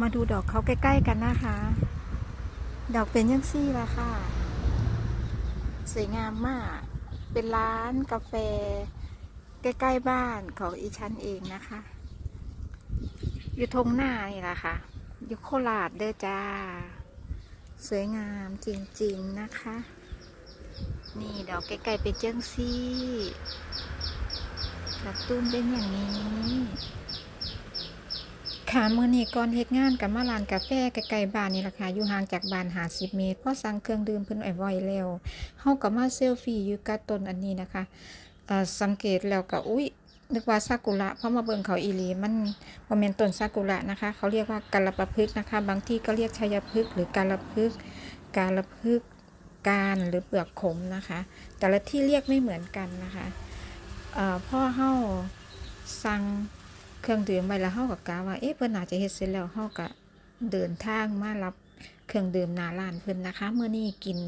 มาดูดอกเขาใกล้ ๆ กันนะคะ ดอกเป็นยังซี่ละค่ะ สวยงามมาก เป็นร้านกาแฟ ใกล้ๆบ้านของอีชั้นเองนะคะ อยู่ทงหน้านี่แหละค่ะ อยู่โคราชเด้อจ้า สวยงามจริงๆนะคะ นี่ดอกไกล้ๆเป็นเจ้งซี่ดอกตุ้มเป็นอย่างนี้ ค่ะมือนี้ก่อนเฮ็ดงานกับมาร้านกาแฟใกล้ๆบ้านนี่แหละค่ะอยู่ห่างจากบ้าน50เมตรพอสั่งเครื่องดื่มเพิ่นไว้ไว้แล้วเฮาก็มาเซลฟี่อยู่กับต้นอันนี้นะคะเอ่อสังเกตแล้วก็อุ๊ยนึกว่าซากุระเพราะมาเบิ่งเขาอีหลีมันบ่แม่นต้นซากุระนะคะ เขาเรียกว่ากาลปะพฤกษ์นะคะ บางที่ก็เรียกชัยพฤกษ์หรือกาลพฤกษ์กาลพฤกษ์การหรือเปลือกขมนะคะ แต่ละที่เรียกไม่เหมือนกันนะคะเอ่อพ่อเฮาสั่ง เครื่องดื่มไปแล้วเฮาก็กะว่าเอ๊ะเพิ่นน่าจะเฮ็ดเสร็จแล้วเฮาก็เดินทางมารับเครื่องดื่มนาร้านเพิ่นนะคะเมื่อนี้กิน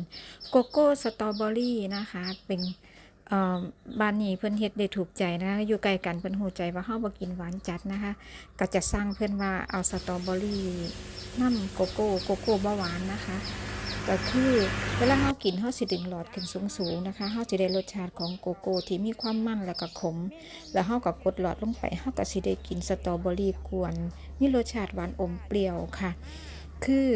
โกโก้สตรอเบอรี่นะคะ เป็นบ้านนี้เพิ่อนเฮ็ดได้ถูกใจนะ อยู่ใกล้กันเพิ่อนหูใจว่าเฮาบ่กินหวานจัดนะคะ ก็จะสั่งเพิ่อนว่าเอาสตรอเบอรี่น้ำโกโก้โกโก้บ่หวานนะคะ ก็คือเวลาเฮากินเฮาสิดึงหลอดขึ้นสูงๆนะคะเฮาสิได้รสชาติของโกโก้ที่มีความมันแล้วก็ขม แล้วเฮาก็กดหลอดลงไปเฮาก็สิได้กินสตรอเบอรี่กวน มีรสชาติหวานอมเปรี้ยวค่ะ คือ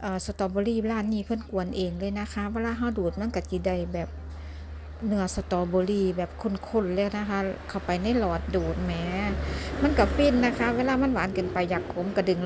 เอ่อสตรอเบอรี่ร้านนี้เพิ่นกวนเองเลยนะคะ เวลาเฮาดูดมันก็สิได้แบบเนื้อสตรอเบอรี่แบบข้นๆเลยนะคะ เข้าไปในหลอดดูดแหมมันกับฟินนะคะ เวลามันหวานเกินไปอยากขมกระดึง